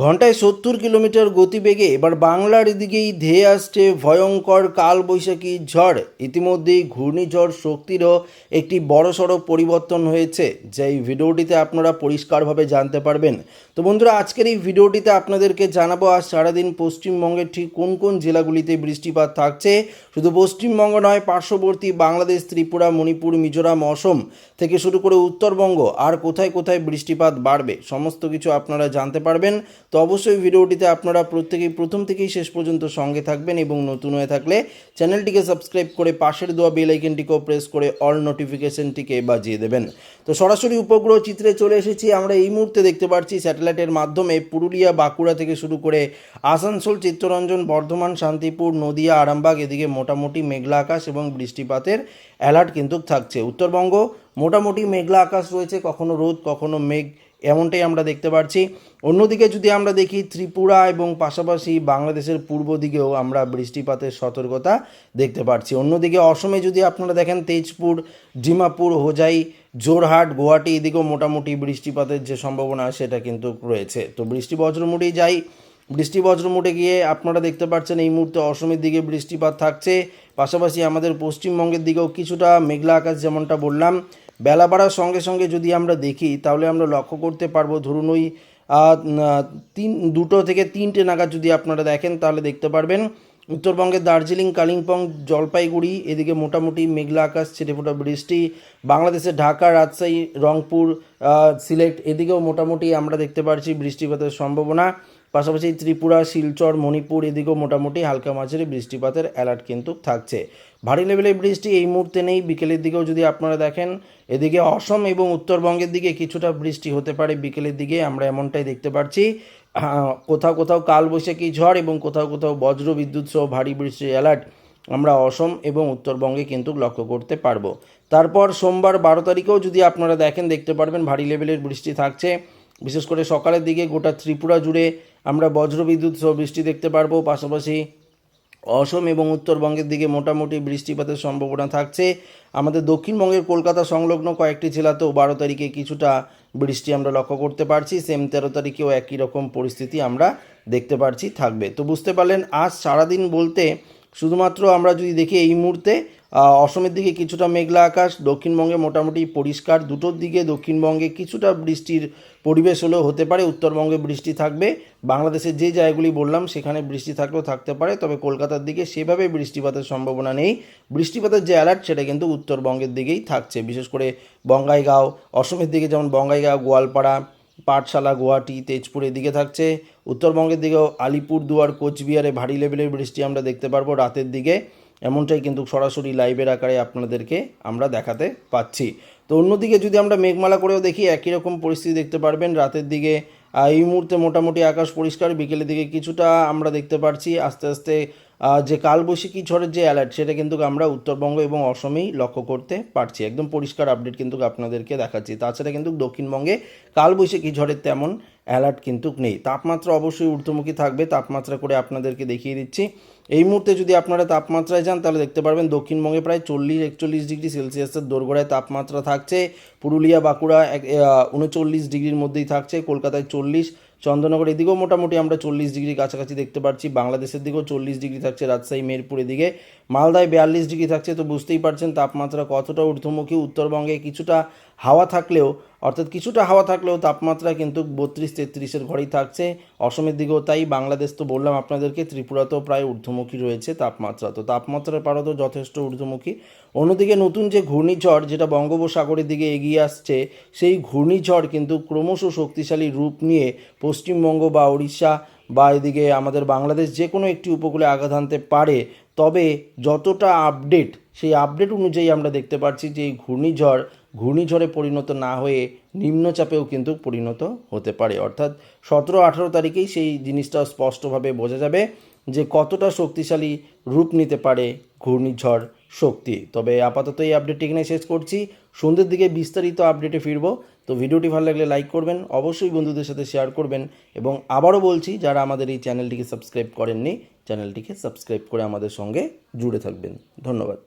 ঘন্টায় সত্তর কিলোমিটার গতিবেগে এবার বাংলার দিকেই ধেয়ে আসছে ভয়ঙ্কর কালবৈশাখী ঝড়। ইতিমধ্যেই ঘূর্ণিঝড় শক্তিরও একটি বড়সড় পরিবর্তন হয়েছে। যা এই ভিডিওটিতে আপনারা পরিষ্কারভাবে জানতে পারবেন। তো বন্ধুরা, আজকের এই ভিডিওটিতে আপনাদেরকে জানাব, আজ সারাদিন পশ্চিমবঙ্গের ঠিক কোন কোন জেলাগুলিতে বৃষ্টিপাত থাকছে? শুধু পশ্চিমবঙ্গ নয়, পার্শ্ববর্তী বাংলাদেশ, ত্রিপুরা, মণিপুর, মিজোরাম, অসম থেকে শুরু করে উত্তরবঙ্গ, আর কোথায় কোথায় বৃষ্টিপাত বাড়বে? সমস্ত কিছু আপনারা জানতে পারবেন। তো অবশ্যই ভিডিওটিতে আপনারা প্রত্যেকেই প্রথম থেকেই শেষ পর্যন্ত সঙ্গে থাকবেন এবং নতুন হয়ে থাকলে চ্যানেলটিকে সাবস্ক্রাইব করে পাশের দেওয়া বেল আইকনটিকেও প্রেস করে অল নোটিফিকেশনটিকে বাজিয়ে দেবেন। তো সরাসরি উপগ্রহ চিত্রে চলে এসেছি। আমরা এই মুহূর্তে দেখতে পাচ্ছি স্যাটেলাইটের মাধ্যমে পুরুলিয়া, বাঁকুড়া থেকে শুরু করে আসানসোল, চিত্তরঞ্জন, বর্ধমান, শান্তিপুর, নদিয়া, আরামবাগ, এদিকে মোটামুটি মেঘলা আকাশ এবং বৃষ্টিপাতের অ্যালার্ট কিন্তু থাকছে। উত্তরবঙ্গ মোটামুটি মেঘলা আকাশ রয়েছে, কখনো রোদ, কখনো মেঘ, এমনটাই আমরা দেখতে পাচ্ছি অন্যদিকে যদি আমরা দেখি ত্রিপুরা এবং পাশাপাশি বাংলাদেশের পূর্ব দিকেও আমরা বৃষ্টিপাতের সতর্কতা দেখতে পাচ্ছি অন্যদিকে অসমে যদি আপনারা দেখেন, তেজপুর, ডিমাপুর, হোজাই জোরহাট গুয়াহাটি, এদিকেও মোটামুটি বৃষ্টিপাতের যে সম্ভাবনা সেটা কিন্তু রয়েছে। তো বৃষ্টি বজ্রমুটেই যাই, বৃষ্টি বজ্রমুটে গিয়ে আপনারা দেখতে পাচ্ছেন এই মুহূর্তে অসমের দিকে বৃষ্টিপাত থাকছে। পাশাপাশি আমাদের পশ্চিমবঙ্গের দিকেও কিছুটা মেঘলা আকাশ যেমনটা বললাম বেলা বাড়ার সঙ্গে সঙ্গে যদি আমরা দেখি, তাহলে আমরা লক্ষ্য করতে পারব, ধরুন ওই তিন, দুটো থেকে তিনটে নাগাদ যদি আপনারা দেখেন, তাহলে দেখতে পারবেন উত্তরবঙ্গের দার্জিলিং, কালিম্পং, জলপাইগুড়ি, এদিকে মোটামুটি মেঘলা আকাশ, ছিটেফোঁটা বৃষ্টি বাংলাদেশের ঢাকা, রাজশাহী, রংপুর সিলেট, এদিকেও মোটামুটি আমরা দেখতে পাচ্ছি বৃষ্টিপাতের সম্ভাবনা। পাশাপাশি ত্রিপুরা শিলচর মণিপুর এদিকেও মোটামুটি হালকা মাঝারি বৃষ্টিপাতের অ্যালার্ট কিন্তু থাকছে। ভারী লেভেলের বৃষ্টি এই মুহূর্তে নেই। বিকেলের দিকেও যদি আপনারা দেখেন এদিকে অসম এবং উত্তরবঙ্গের দিকে কিছুটা বৃষ্টি হতে পারে বিকেলের দিকে। আমরা এমনটাই দেখতে আহ, কোথাও কোথাও কালবৈশাখী ঝড় এবং কোথাও কোথাও বজ্র বিদ্যুৎ সহ ভারী বৃষ্টির অ্যালার্ট আমরা অসম এবং উত্তরবঙ্গে কিন্তু লক্ষ্য করতে পারব। তারপর সোমবার বারো তারিখেও যদি আপনারা দেখেন দেখতে পারবেন ভারী লেভেলের বৃষ্টি থাকছে। বিশেষ করে সকালের দিকে গোটা ত্রিপুরা জুড়ে আমরা বজ্রবিদ্যুৎ সহ বৃষ্টি দেখতে পারব। পাশাপাশি অসম এবং উত্তরবঙ্গের দিকে মোটামুটি বৃষ্টিপাতের সম্ভাবনা থাকছে। আমাদের দক্ষিণবঙ্গের কলকাতা সংলগ্ন কয়েকটি জেলাতেও বারো তারিখে কিছুটা বৃষ্টি আমরা লক্ষ্য করতে পারছি। সেম তেরো তারিখেও একই রকম পরিস্থিতি আমরা দেখতে পারছি, থাকবে। তো বুঝতে পারলেন, আজ সারাদিন বলতে শুধুমাত্র আমরা যদি দেখি এই মুহূর্তে অসমের দিকে কিছুটা মেঘলা আকাশ, দক্ষিণবঙ্গে মোটামুটি পরিষ্কার। দুটোর দিকে দক্ষিণবঙ্গে কিছুটা বৃষ্টির পরিবেশ হলেও হতে পারে, উত্তরবঙ্গে বৃষ্টি থাকবে। বাংলাদেশের যে জায়গাগুলি বললাম, সেখানে বৃষ্টি থাকলেও থাকতে পারে, তবে কলকাতার দিকে সেভাবে বৃষ্টিপাতের সম্ভাবনা নেই। বৃষ্টিপাতের যে অ্যালার্ট সেটা কিন্তু উত্তরবঙ্গের দিকেই থাকছে। বিশেষ করে বঙ্গাইগাঁও, অসমের দিকে যেমন বঙ্গাইগাঁও, গোয়ালপাড়া, পাঠশালা, গুয়াহাটি তেজপুর এদিকে থাকছে। উত্তরবঙ্গের দিকেও আলিপুর দুয়ার কোচবিহারে ভারী লেভেলের বৃষ্টি আমরা দেখতে পারব রাতের দিকে। এমনটাই কিন্তু সরাসরি লাইভের আকারে আপনাদেরকে আমরা দেখাতে পাচ্ছি। তো অন্যদিকে যদি আমরা মেঘমালা করেও দেখি, একই রকম পরিস্থিতি দেখতে পারবেন। রাতের দিকে এই মুহূর্তে মোটামুটি আকাশ পরিষ্কার, বিকেলের দিকে কিছুটা আমরা দেখতে পাচ্ছি আস্তে আস্তে যে কালবৈশাখী ঝড়ের যে অ্যালার্ট সেটা কিন্তু আমরা উত্তরবঙ্গ এবং অসমেই লক্ষ্য করতে পারছি। একদম পরিষ্কার আপডেট কিন্তু আপনাদেরকে দেখাচ্ছি। তাছাড়া কিন্তু দক্ষিণবঙ্গে কালবৈশাখী ঝড়ের তেমন অ্যালার্ট কিন্তু নেই। তাপমাত্রা অবশ্যই ঊর্ধ্বমুখী থাকবে। তাপমাত্রা করে আপনাদেরকে দেখিয়ে দিচ্ছি। এই মুহূর্তে যদি আপনারা তাপমাত্রায় যান, তাহলে দেখতে পারবেন দক্ষিণবঙ্গে প্রায় চল্লিশ, একচল্লিশ ডিগ্রি সেলসিয়াসের দোরগোড়ায় তাপমাত্রা থাকছে। পুরুলিয়া, বাঁকুড়া উনচল্লিশ ডিগ্রির মধ্যেই থাকছে। কলকাতায় চল্লিশ চন্দ্রনগর এদিকেও মোটামুটি আমরা চল্লিশ ডিগ্রি কাছাকাছি দেখতে পাচ্ছি বাংলাদেশের দিকেও চল্লিশ ডিগ্রি থাকছে রাজশাহী, মেরপুর এদিকে। মালদায় বিয়াল্লিশ ডিগ্রি থাকছে, তো বুঝতেই পারছেন তাপমাত্রা কতটা ঊর্ধ্বমুখী। উত্তরবঙ্গে কিছুটা হাওয়া থাকলেও, অর্থাৎ কিছুটা হাওয়া থাকলেও তাপমাত্রা কিন্তু বত্রিশ তেত্রিশের ঘরেই থাকছে। অসমের দিকেও তাই, বাংলাদেশ তো বললাম আপনাদেরকে, ত্রিপুরাতেও প্রায় ঊর্ধ্বমুখী রয়েছে তাপমাত্রা। তো তাপমাত্রার পারও যথেষ্ট ঊর্ধ্বমুখী। অন্যদিকে নতুন যে ঘূর্ণিঝড়, যেটা বঙ্গোপসাগরের দিকে এগিয়ে আসছে, সেই ঘূর্ণিঝড় কিন্তু ক্রমশ শক্তিশালী রূপ নিয়ে পশ্চিমবঙ্গ বা উড়িষ্যা বা এদিকে আমাদের বাংলাদেশ যে কোনো একটি উপকূলে আঘাত আনতে পারে, তবে যতটা আপডেট সেই আপডেট অনুযায়ী আমরা দেখতে পাচ্ছি যে এই ঘূর্ণিঝড়, ঘূর্ণিঝড়ে পরিণত না হয়ে নিম্নচাপেও কিন্তু পরিণত হতে পারে। অর্থাৎ সতেরো আঠারো তারিখেই সেই জিনিসটা স্পষ্টভাবে বোঝা যাবে যে কতটা শক্তিশালী রূপ নিতে পারে ঘূর্ণিঝড়। শক্তি। তবে আপাতত এই আপডেটটি এখানে শেষ করছি। সন্ধ্যের দিকে বিস্তারিত আপডেটে ফিরবো। তো ভিডিওটি ভালো লাগলে লাইক করবেন, অবশ্যই বন্ধুদের সাথে শেয়ার করবেন এবং আবারও বলছি, যারা আমাদের এই চ্যানেলটিকে সাবস্ক্রাইব করেননি চ্যানেলটিকে সাবস্ক্রাইব করে আমাদের সঙ্গে জুড়ে থাকবেন। ধন্যবাদ।